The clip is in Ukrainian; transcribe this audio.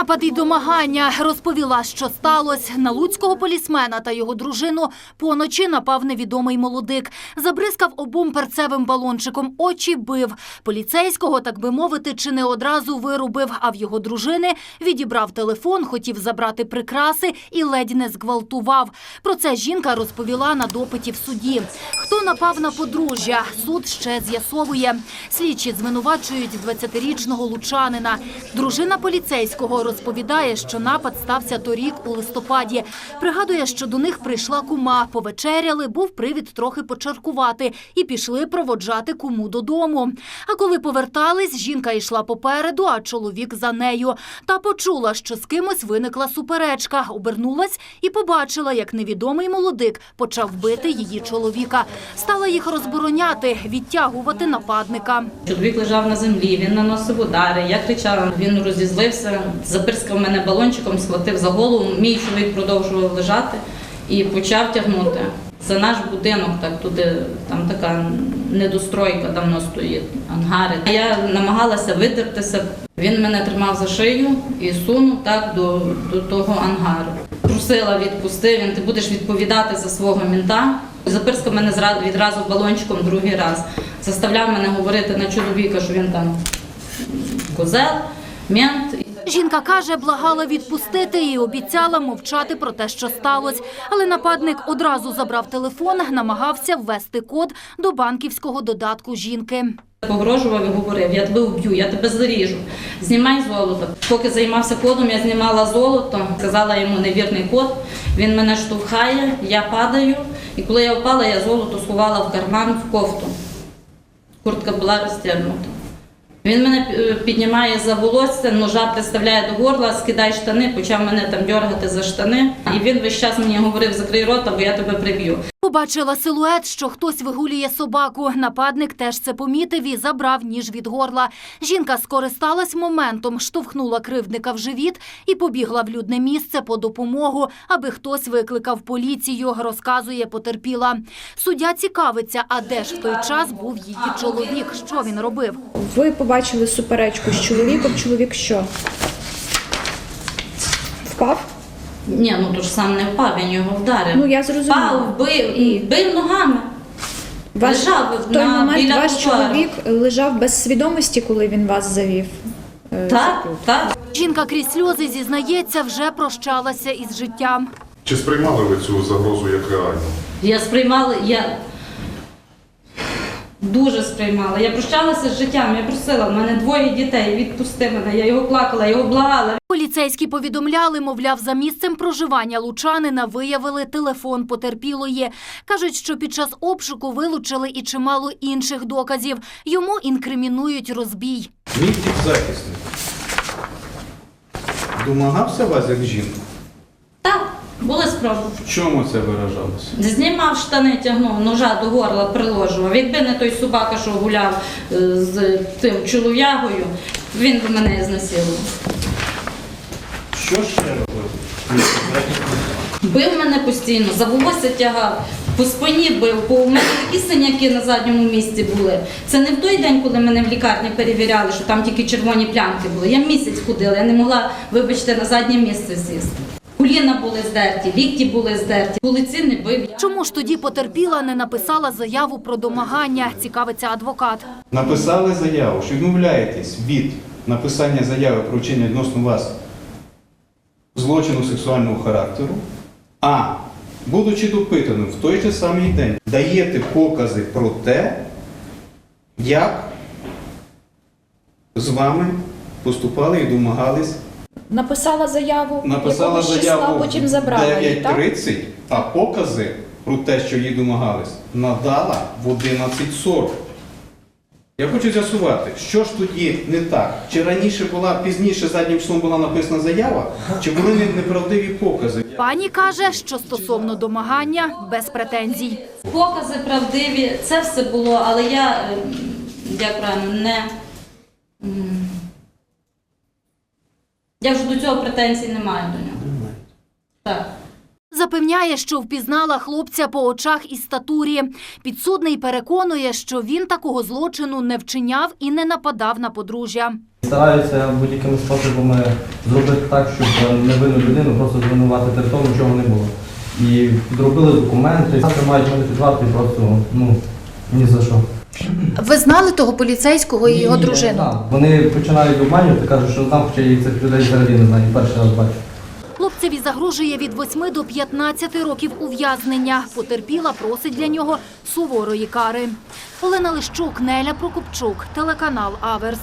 Напад і домагання розповіла, що сталося. На луцького полісмена та його дружину поночі напав невідомий молодик. Забризкав обом перцевим балончиком, очі бив. Поліцейського, так би мовити, чи не одразу вирубив, а в його дружини відібрав телефон, хотів забрати прикраси і ледь не зґвалтував. Про це жінка розповіла на допиті в суді. Хто напав на подружжя? Суд ще з'ясовує. Слідчі звинувачують 20-річного лучанина. Дружина поліцейського розповідає, що напад стався торік у листопаді. Пригадує, що до них прийшла кума, повечеряли, був привід трохи почаркувати і пішли проводжати куму додому. А коли повертались, жінка йшла попереду, а чоловік за нею. Та почула, що з кимось виникла суперечка, обернулась і побачила, як невідомий молодик почав бити її чоловіка. Стала їх розбороняти, відтягувати нападника. Чоловік лежав на землі, він наносив удари. Я кричала, він розізлився, запирскав мене балончиком, схватив за голову. Мій чоловік продовжував лежати і почав тягнути. За наш будинок, так туди там така недостройка давно стоїть, ангари. Я намагалася видертися. Він мене тримав за шию і сунув так до, до того ангару. Просила відпусти, він ти будеш відповідати за свого мінта. Запирскав мене відразу балончиком другий раз. Заставляв мене говорити на чоловіка, що він там козел, мент. Жінка каже, благала відпустити і обіцяла мовчати про те, що сталося. Але нападник одразу забрав телефон, намагався ввести код до банківського додатку жінки. Погрожував і говорив, я тебе вб'ю, я тебе заріжу. Знімай золото. Поки займався кодом, я знімала золото, сказала йому невірний код. Він мене штовхає, я падаю. І коли я впала, я золото сховала в карман в кофту. Куртка була розтягнута. Він мене е, піднімає за волосся, ножа приставляє до горла, скидай штани, почав мене там дергати за штани. І він весь час мені говорив, закрий рота, бо я тебе приб'ю. Побачила силует, що хтось вигулює собаку. Нападник теж це помітив і забрав ніж від горла. Жінка скористалась моментом, штовхнула кривдника в живіт і побігла в людне місце по допомогу, аби хтось викликав поліцію, розказує потерпіла. Суддя цікавиться, а де ж в той час був її чоловік, що він робив. Ви побачили суперечку з чоловіком. Чоловік що? Впав? Ні, ну то ж сам не впав, він його вдарив. Ну я зрозуміла. Впав, бив, І- бив ногами. Ваш, лежав в той на- момент біля ваш тротуару. чоловік лежав без свідомості, коли він вас завів. е, Так, так. Жінка крізь сльози зізнається, вже прощалася із життям. Чи сприймали ви цю загрозу як реальну? Я сприймала, я дуже сприймала. Я прощалася з життям, я просила, в мене двоє дітей, відпусти мене. Я його плакала, я його благала. Поліцейські повідомляли, мовляв, за місцем проживання лучанина виявили телефон потерпілої. Кажуть, що під час обшуку вилучили і чимало інших доказів. Йому інкримінують розбій. Мій підзахисник домагався вас як жінку? Так. В чому це виражалося? Знімав штани, тягнув, ножа до горла приложував. Якби не той собака, що гуляв е, з тим чолов'ягою, він би мене знасилував. Що ще робив? Бив мене постійно, за волосся тягав, по спині бив, по у мене такі синяки на задньому місці були. Це не в той день, коли мене в лікарні перевіряли, що там тільки червоні плямки були. Я місяць ходила, я не могла, вибачте, на заднє місце сісти. Коліна були здерті, лікті були здерті, вулиці не бив. Чому ж тоді потерпіла не написала заяву про домагання? Цікавиться адвокат. Написали заяву, що відмовляєтесь від написання заяви про вчинення відносно вас злочину сексуального характеру, а будучи допитаним в той же самий день, даєте покази про те, як з вами поступали і домагались Написала заяву, написала числа, заяву потім забрала її, так? 9.30, а покази про те, що їй домагались, надала в 11.40. Я хочу з'ясувати, що ж тоді не так? Чи раніше була, пізніше заднім числом була написана заява, чи були неправдиві покази? Пані каже, що стосовно домагання без претензій. Покази правдиві, це все було, але я, е, як правильно, не. Я вже до цього претензій не маю до нього. Так. Запевняє, що впізнала хлопця по очах і статурі. Підсудний переконує, що він такого злочину не вчиняв і не нападав на подружжя. Стараються будь-якими способами зробити так, щоб невинну людину просто звинуватити в тому, чого не було. І зробили документи, мають мене під вартою просто ну ні за що. Ви знали того поліцейського і його дружину? Так, Вони починають обманювати, кажуть, що там хоча я цих людей взагалі не знаю, перший раз бачу. Хлопцеві загрожує від 8 до 15 років ув'язнення. Потерпіла просить для нього суворої кари. Олена Лищук, Неля Прокопчук, телеканал Аверс.